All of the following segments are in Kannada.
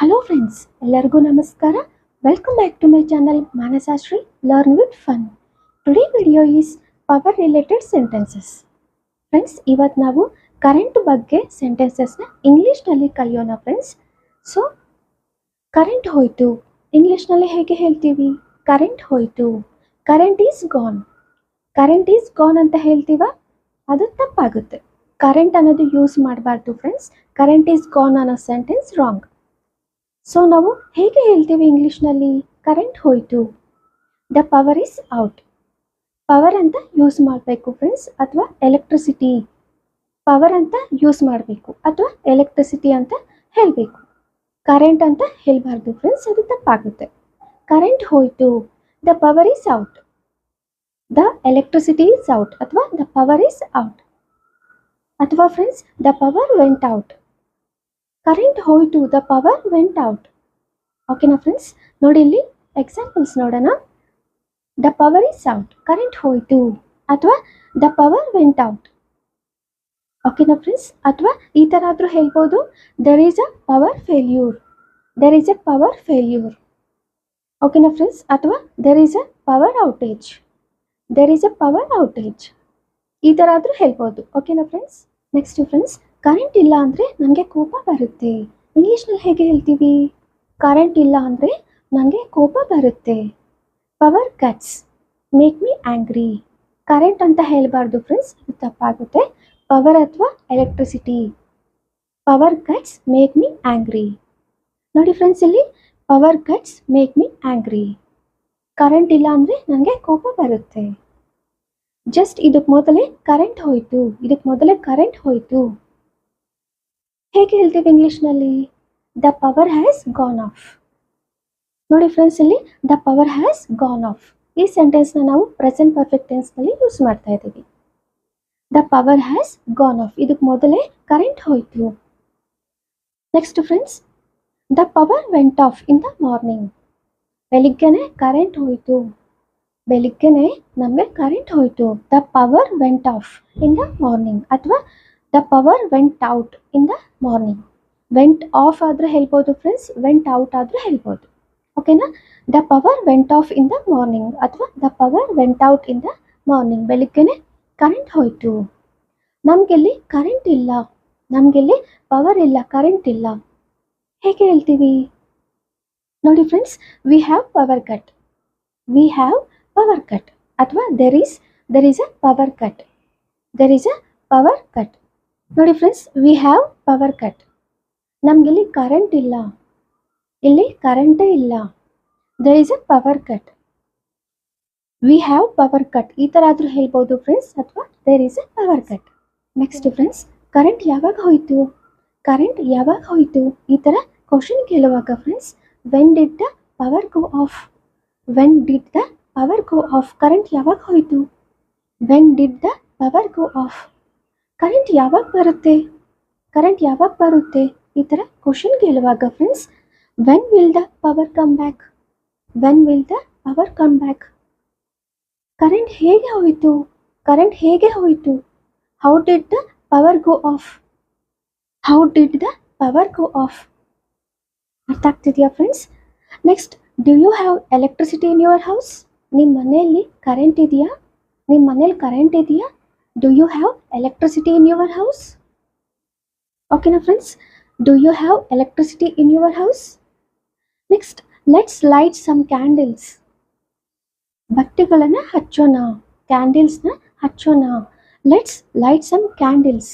ಹಲೋ ಫ್ರೆಂಡ್ಸ್ ಎಲ್ಲರಿಗೂ ನಮಸ್ಕಾರ. Welcome back to my channel Manasashree learn with fun today video is power related sentences friends ಇವತ್ತು ನಾವು ಕರೆಂಟ್ ಬಗ್ಗೆ ಸೆಂಟೆನ್ಸಸ್ನ ಇಂಗ್ಲೀಷ್ನಲ್ಲಿ ಕಲಿಯೋಣ ಫ್ರೆಂಡ್ಸ್ ಸೊ ಕರೆಂಟ್ ಹೋಯಿತು. ಇಂಗ್ಲೀಷ್ನಲ್ಲಿ ಹೇಗೆ ಹೇಳ್ತೀವಿ? ಕರೆಂಟ್ ಹೋಯಿತು. Current is gone current is gone ಅಂತ ಹೇಳ್ತೀವ? ಅದು ತಪ್ಪಾಗುತ್ತೆ. ಕರೆಂಟ್ ಅನ್ನೋದು ಯೂಸ್ ಮಾಡಬಾರ್ದು ಫ್ರೆಂಡ್ಸ್ ಕರೆಂಟ್ ಈಸ್ ಗಾನ್ ಅನ್ನೋ ಸೆಂಟೆನ್ಸ್ ರಾಂಗ್ ಸೊ ನಾವು ಹೇಗೆ ಹೇಳ್ತೀವಿ ಇಂಗ್ಲೀಷ್ನಲ್ಲಿ? ಕರೆಂಟ್ ಹೋಯಿತು. The power is out power ಅಂತ ಯೂಸ್ ಮಾಡಬೇಕು ಫ್ರೆಂಡ್ಸ್ ಅಥವಾ ಎಲೆಕ್ಟ್ರಿಸಿಟಿ ಪವರ್ ಅಂತ ಯೂಸ್ ಮಾಡಬೇಕು, ಅಥವಾ ಎಲೆಕ್ಟ್ರಿಸಿಟಿ ಅಂತ ಹೇಳಬೇಕು. ಕರೆಂಟ್ ಅಂತ ಹೇಳಬಾರ್ದು ಫ್ರೆಂಡ್ಸ್ ಅದು ತಪ್ಪಾಗುತ್ತೆ. ಕರೆಂಟ್ ಹೋಯಿತು. The power is out the electricity is out ಅಥವಾ ದ ಪವರ್ ಇಸ್ ಔಟ್ ಅಥವಾ friends the power went out current ಹೋಯಿತು ದ ಪವರ್ ವೆಂಟ್ ಔಟ್ ಓಕೆನಾ ಫ್ರೆಂಡ್ಸ್ ನೋಡಿ ಇಲ್ಲಿ ಎಕ್ಸಾಂಪಲ್ಸ್ ನೋಡೋಣ. The power is out current ಹೋಯಿತು ಅಥವಾ ದ ಪವರ್ ವೆಂಟ್ ಔಟ್ ಓಕೆನಾ ಫ್ರೆಂಡ್ಸ್ ಅಥವಾ ಈ ಥರ ಆದರೂ ಹೇಳ್ಬೋದು. There is a power failure there is a power failure ಓಕೆನಾ ಫ್ರೆಂಡ್ಸ್ ಅಥವಾ there is a power outage there is a power outage ಈ ಥರ ಆದರೂ ಹೇಳ್ಬೋದು. ಓಕೆನಾ ಫ್ರೆಂಡ್ಸ್ ನೆಕ್ಸ್ಟ್ ಫ್ರೆಂಡ್ಸ್ ಕರೆಂಟ್ ಇಲ್ಲ ಅಂದರೆ ನನಗೆ ಕೋಪ ಬರುತ್ತೆ. ಇಂಗ್ಲೀಷ್ನಲ್ಲಿ ಹೇಗೆ ಹೇಳ್ತೀವಿ? ಕರೆಂಟ್ ಇಲ್ಲ ಅಂದರೆ ನನಗೆ ಕೋಪ ಬರುತ್ತೆ. Power cuts make me angry current ಅಂತ ಹೇಳಬಾರ್ದು ಫ್ರೆಂಡ್ಸ್ ಇದು ತಪ್ಪಾಗುತ್ತೆ. ಪವರ್ ಅಥವಾ electricity power cuts make me angry ನೋಡಿ ಫ್ರೆಂಡ್ಸ್ ಇಲ್ಲಿ power cuts make me angry current ಇಲ್ಲ ಅಂದರೆ ನನಗೆ ಕೋಪ ಬರುತ್ತೆ. ಜಸ್ಟ್ ಇದಕ್ಕೆ ಮೊದಲೇ ಕರೆಂಟ್ ಹೋಯಿತು. ಇದಕ್ಕೆ ಮೊದಲೇ ಕರೆಂಟ್ ಹೋಯಿತು. ಹೇಗೆ ಹೇಳ್ತೀವಿ ಇಂಗ್ಲೀಷ್ನಲ್ಲಿ? The power has gone off ನೋಡಿ ಫ್ರೆಂಡ್ಸ್ ಇಲ್ಲಿ the power has gone off ಈ ಸೆಂಟೆನ್ಸ್ನ ನಾವು ಪ್ರೆಸೆಂಟ್ ಪರ್ಫೆಕ್ಟ್ ಟೆನ್ಸ್ನಲ್ಲಿ ಯೂಸ್ ಮಾಡ್ತಾ ಇದ್ದೀವಿ. The power has gone off ಇದಕ್ಕೆ ಮೊದಲೇ ಕರೆಂಟ್ ಹೋಯಿತು. Next friends the power went off in the morning ಬೆಳಿಗ್ಗೆನೆ ಕರೆಂಟ್ ಹೋಯಿತು. ಬೆಳಿಗ್ಗೆನೆ ನಮಗೆ ಕರೆಂಟ್ ಹೋಯಿತು. The power went off in the morning ಅಥವಾ the power went out in the morning went off ಆದರೂ ಹೇಳ್ಬೋದು ಫ್ರೆಂಡ್ಸ್ ವೆಂಟ್ ಔಟ್ ಆದರೂ ಹೇಳ್ಬೋದು. ಓಕೆನಾ the power went off in the morning ಅಥವಾ the power went out in the morning ಬೆಳಿಗ್ಗೆನೆ ಕರೆಂಟ್ ಹೋಯಿತು. ನಮಗೆಲ್ಲಿ ಕರೆಂಟ್ ಇಲ್ಲ. ನಮಗೆಲ್ಲಿ ಪವರ್ ಇಲ್ಲ ಕರೆಂಟ್ ಇಲ್ಲ. ಹೇಗೆ ಹೇಳ್ತೀವಿ? ನೋಡಿ friends we have power cut we have power cut ಅಥವಾ there is there is a power cut there is a power cut ನೋಡಿ friends we have power cut ನಮಗಿಲ್ಲಿ ಕರೆಂಟ್ ಇಲ್ಲ. ಇಲ್ಲಿ ಕರೆಂಟೇ ಇಲ್ಲ. There is a power cut we have power cut ಈ ಥರ ಆದರೂ ಹೇಳ್ಬೋದು ಫ್ರೆಂಡ್ಸ್ ಅಥವಾ there is a power cut next friends current ಯಾವಾಗ ಹೋಯಿತು? ಕರೆಂಟ್ ಯಾವಾಗ ಹೋಯಿತು? ಈ ಥರ ಕ್ವಶನ್ ಕೇಳುವಾಗ friends when did the power go off when did the power go off current ಯಾವಾಗ ಹೋಯಿತು? When did the power go off current ಯಾವಾಗ ಬರುತ್ತೆ? ಕರೆಂಟ್ ಯಾವಾಗ ಬರುತ್ತೆ? ಈ ಥರ ಕ್ವಶನ್ ಕೇಳುವಾಗ friends when will the power come back when will the power come back current ಹೇಗೆ ಹೋಯಿತು? ಕರೆಂಟ್ ಹೇಗೆ ಹೋಯಿತು? How did the power go off how did the power go off ಅರ್ಥ ಆಗ್ತಿದೆಯಾ friends next do you have electricity in your house ನಿಮ್ಮ ಮನೆಯಲ್ಲಿ ಕರೆಂಟ್ ಇದೆಯಾ? ನಿಮ್ಮ ಮನೇಲಿ ಕರೆಂಟ್ ಇದೆಯಾ? Do you have electricity in your house ಓಕೆನಾ friends do you have electricity in your house next let's light some candles ಬಟ್ಟೆಗಳನ್ನು ಹಚ್ಚೋಣ ಕ್ಯಾಂಡಲ್ಸ್ನ ಹಚ್ಚೋಣ let's light some candles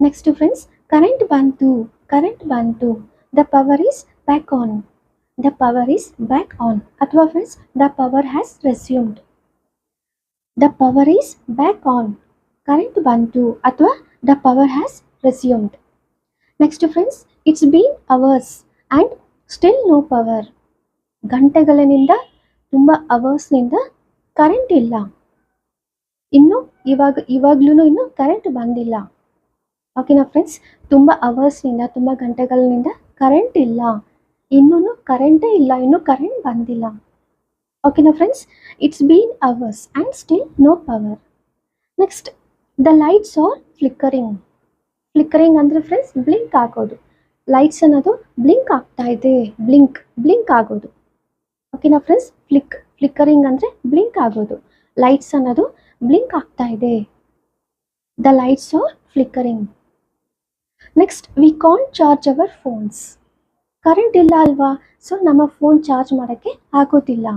next friends current ಬಂತು ಕರೆಂಟ್ ಬಂತು the power is back on the power is back on ಅಥವಾ friends the power has resumed the power is back on current ಬಂತು ಅಥವಾ the power has resumed next friends it's been hours and still no power ಗಂಟೆಗಳಿಂದ ತುಂಬ ಅವರ್ಸ್ನಿಂದ ಕರೆಂಟ್ ಇಲ್ಲ. ಇನ್ನು ಇವಾಗ ಇವಾಗ್ಲೂ ಇನ್ನು ಕರೆಂಟ್ ಬಂದಿಲ್ಲ. ಓಕೆನಾ ಫ್ರೆಂಡ್ಸ್ ತುಂಬ ಅವರ್ಸ್ನಿಂದ ತುಂಬ ಗಂಟೆಗಳಿಂದ ಕರೆಂಟ್ ಇಲ್ಲ. ಇನ್ನೂ ಕರೆಂಟೇ ಇಲ್ಲ, ಇನ್ನೂ ಕರೆಂಟ್ ಬಂದಿಲ್ಲ. ಓಕೆನಾ friends it's been hours and still no power next the lights are flickering flickering ಅಂದರೆ ಫ್ರೆಂಡ್ಸ್ ಬ್ಲಿಂಕ್ ಆಗೋದು. ಲೈಟ್ಸ್ ಅನ್ನೋದು ಬ್ಲಿಂಕ್ ಆಗ್ತಾ ಇದೆ. ಬ್ಲಿಂಕ್ ಬ್ಲಿಂಕ್ ಆಗೋದು. ಓಕೆನಾ ಫ್ರೆಂಡ್ಸ್ ಫ್ಲಿಕ್ ಫ್ಲಿಕ್ಕರಿಂಗ್ ಅಂದರೆ ಬ್ಲಿಂಕ್ ಆಗೋದು. ಲೈಟ್ಸ್ ಅನ್ನೋದು ಬ್ಲಿಂಕ್ ಆಗ್ತಾ ಇದೆ. The lights are flickering next we can charge our phones current ಇಲ್ಲ ಅಲ್ವಾ? ಸೊ ನಮ್ಮ ಫೋನ್ ಚಾರ್ಜ್ ಮಾಡೋಕ್ಕೆ ಆಗೋದಿಲ್ಲ.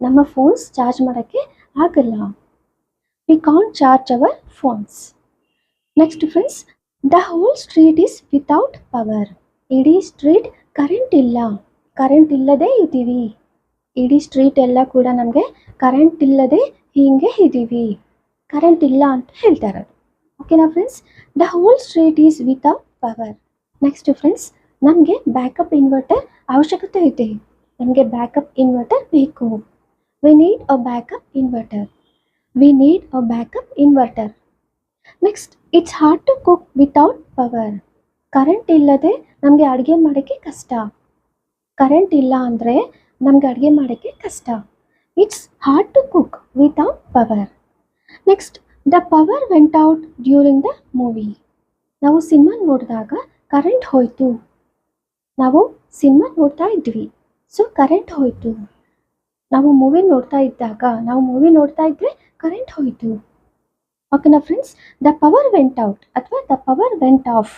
ನಮ್ಮ ಫೋನ್ಸ್ ಚಾರ್ಜ್ ಮಾಡೋಕ್ಕೆ ಆಗಲ್ಲ. We can't charge our phones. Next friends the whole street is without power ಇಡೀ ಸ್ಟ್ರೀಟ್ ಕರೆಂಟ್ ಇಲ್ಲ ಕರೆಂಟ್ ಇಲ್ಲದೆ ಇದ್ದೀವಿ ಇಡೀ ಸ್ಟ್ರೀಟ್ ಎಲ್ಲ ಕೂಡ ನಮಗೆ ಕರೆಂಟ್ ಇಲ್ಲದೆ ಹೀಗೆ ಇದ್ದೀವಿ ಕರೆಂಟ್ ಇಲ್ಲ ಅಂತ ಹೇಳ್ತಾ ಇರೋದು ಓಕೆನಾ friends the whole street is without power next friends ನಮಗೆ ಬ್ಯಾಕಪ್ ಇನ್ವರ್ಟರ್ ಅವಶ್ಯಕತೆ ಇದೆ ನಮಗೆ ಬ್ಯಾಕಪ್ ಇನ್ವರ್ಟರ್ ಬೇಕು we need a backup inverter we need a backup inverter next it's hard to cook without power current ಇಲ್ಲದೆ ನಮಗೆ ಅಡುಗೆ ಮಾಡೋಕ್ಕೆ ಕಷ್ಟ. ಕರೆಂಟ್ ಇಲ್ಲ ಅಂದರೆ ನಮ್ಗೆ ಅಡುಗೆ ಮಾಡೋಕ್ಕೆ ಕಷ್ಟ. It's hard to cook without power next the power went out during the movie ನಾವು ಸಿನಿಮಾ ನೋಡಿದಾಗ ಕರೆಂಟ್ ಹೋಯಿತು. ನಾವು ಸಿನಿಮಾ ನೋಡ್ತಾ ಇದ್ವಿ. ಸೊ ಕರೆಂಟ್ ಹೋಯಿತು. ನಾವು ಮೂವಿ ನೋಡ್ತಾ ಇದ್ದಾಗ, ನಾವು ಮೂವಿ ನೋಡ್ತಾ ಇದ್ದರೆ ಕರೆಂಟ್ ಹೋಯಿತು. ಓಕೆನಾ friends the power went out ಅಥವಾ the power went off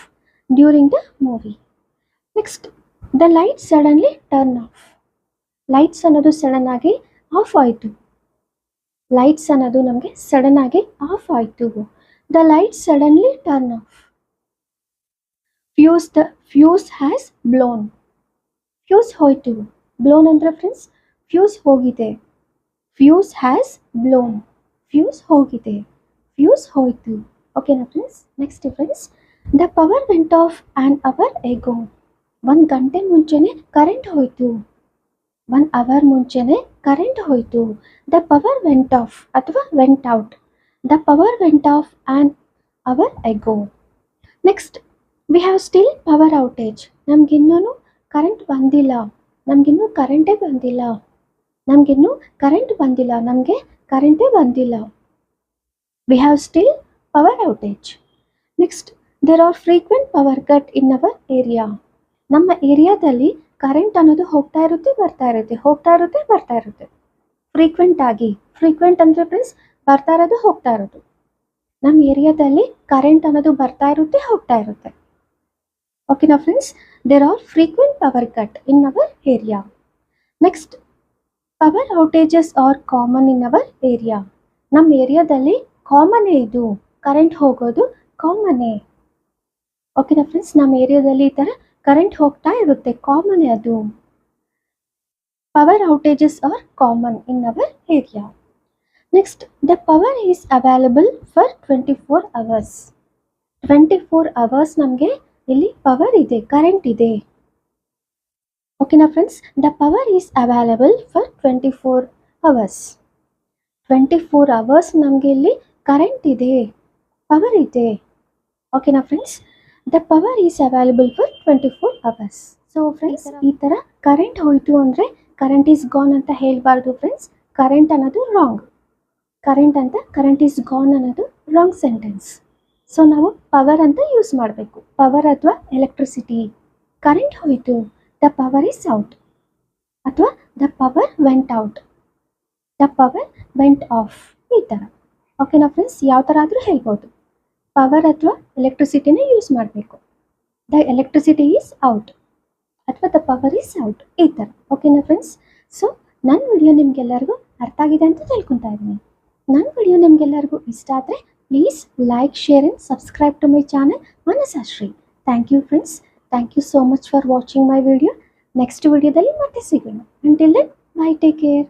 during the movie next the light suddenly turn off lights ಅನ್ನೋದು ಸಡನ್ ಆಗಿ ಆಫ್ ಆಯಿತು. ಲೈಟ್ಸ್ ಅನ್ನೋದು ನಮಗೆ ಸಡನ್ ಆಗಿ ಆಫ್ ಆಯಿತು. The light suddenly turn off fuse the fuse has blown fuse ಹೋಯಿತು. ಬ್ಲೋನ್ ಅಂದರೆ ಫ್ರೆಂಡ್ಸ್ ಫ್ಯೂಸ್ ಹೋಗಿದೆ. ಫ್ಯೂಸ್ ಹ್ಯಾಸ್ ಬ್ಲೋನ್ ಫ್ಯೂಸ್ ಹೋಗಿದೆ. ಫ್ಯೂಸ್ ಹೋಯಿತು. ಓಕೆನಾ friends next friends the power went off an hour ago ಒಂದು ಗಂಟೆ ಮುಂಚೆನೆ ಕರೆಂಟ್ ಹೋಯಿತು. ಒನ್ ಅವರ್ ಮುಂಚೆನೆ ಕರೆಂಟ್ ಹೋಯಿತು. ದ ಪವರ್ ವೆಂಟ್ ಆಫ್ ಅಥವಾ went out the power went off an hour ago next we have still power outage ನಮಗಿನ್ನೂ current ಬಂದಿಲ್ಲ. ನಮಗಿನ್ನೂ ಕರೆಂಟೇ ಬಂದಿಲ್ಲ. ನಮಗಿನ್ನೂ ಕರೆಂಟ್ ಬಂದಿಲ್ಲ, ನಮಗೆ ಕರೆಂಟೇ ಬಂದಿಲ್ಲ. We have still power outage next there are frequent power cut in our area ನಮ್ಮ ಏರಿಯಾದಲ್ಲಿ ಕರೆಂಟ್ ಅನ್ನೋದು ಹೋಗ್ತಾ ಇರುತ್ತೆ, ಬರ್ತಾ ಇರುತ್ತೆ, ಹೋಗ್ತಾ ಇರುತ್ತೆ, ಬರ್ತಾ ಇರುತ್ತೆ. ಫ್ರೀಕ್ವೆಂಟ್ ಆಗಿ ಫ್ರೀಕ್ವೆಂಟ್ ಅಂದರೆ ಫ್ರೆಂಡ್ಸ್ ಬರ್ತಾ ಇರೋದು, ಹೋಗ್ತಾ ಇರೋದು. ನಮ್ಮ ಏರಿಯಾದಲ್ಲಿ ಕರೆಂಟ್ ಅನ್ನೋದು ಬರ್ತಾ ಇರುತ್ತೆ, ಹೋಗ್ತಾ ಇರುತ್ತೆ. ಓಕೆನಾ friends there are frequent power cut in our area next power outages are common in our area ನಮ್ಮ ಏರಿಯಾದಲ್ಲಿ ಕಾಮನ್ನೇ ಇದು. ಕರೆಂಟ್ ಹೋಗೋದು ಕಾಮನ್ನೇ ಓಕೆನಾ ಫ್ರೆಂಡ್ಸ್ ನಮ್ಮ ಏರಿಯಾದಲ್ಲಿ ಈ ಥರ ಕರೆಂಟ್ ಹೋಗ್ತಾ ಇರುತ್ತೆ. ಕಾಮನ್ ಅದು. Power outages are common in our area next the power is available for twenty four hours twenty four hours ನಮಗೆ ಇಲ್ಲಿ ಪವರ್ ಇದೆ ಕರೆಂಟ್ ಇದೆ. ಓಕೆನಾ friends the power is available for twenty four hours twenty four hours ನಮಗೆ ಇಲ್ಲಿ ಕರೆಂಟ್ ಇದೆ. ಪವರ್ ಇದೆ. ಓಕೆನಾ friends the power is available for twenty four hours so friends ಈ ಥರ ಕರೆಂಟ್ ಹೋಯಿತು ಅಂದರೆ ಕರೆಂಟ್ ಈಸ್ ಗಾನ್ ಅಂತ ಹೇಳಬಾರ್ದು ಫ್ರೆಂಡ್ಸ್ ಕರೆಂಟ್ ಅನ್ನೋದು ರಾಂಗ್ ಕರೆಂಟ್ ಅಂತ ಕರೆಂಟ್ ಈಸ್ ಗಾನ್ ಅನ್ನೋದು ರಾಂಗ್ ಸೆಂಟೆನ್ಸ್ ಸೊ ನಾವು ಪವರ್ ಅಂತ ಯೂಸ್ ಮಾಡಬೇಕು. ಪವರ್ ಅಥವಾ ಎಲೆಕ್ಟ್ರಿಸಿಟಿ ಕರೆಂಟ್ ಹೋಯಿತು. ದ ಪವರ್ ಈಸ್ ಔಟ್ ಅಥವಾ the power went out the power went off ಈ ಥರ ಓಕೆನಾ ಫ್ರೆಂಡ್ಸ್ ಯಾವ ಥರ ಆದರೂ ಹೇಳ್ಬೋದು. ಪವರ್ ಅಥವಾ ಎಲೆಕ್ಟ್ರಿಸಿಟಿನೇ ಯೂಸ್ ಮಾಡಬೇಕು. ದ ಎಲೆಕ್ಟ್ರಿಸಿಟಿ ಈಸ್ ಔಟ್ ಅಥವಾ ದ ಪವರ್ ಈಸ್ ಔಟ್ ಈ ಥರ ಓಕೆನಾ ಫ್ರೆಂಡ್ಸ್ ಸೊ ನನ್ನ ವಿಡಿಯೋ ನಿಮಗೆಲ್ಲರಿಗೂ ಅರ್ಥ ಆಗಿದೆ ಅಂತ ತಿಳ್ಕೊತಾ ಇದ್ದೀನಿ. ನನ್ನ ವಿಡಿಯೋ ನಿಮಗೆಲ್ಲರಿಗೂ ಇಷ್ಟ ಆದರೆ please like share and subscribe to my channel Manasashri thank you friends thank you so much for watching my video next ವಿಡಿಯೋದಲ್ಲಿ ಮತ್ತೆ ಸಿಗೋಣ. Until then bye take care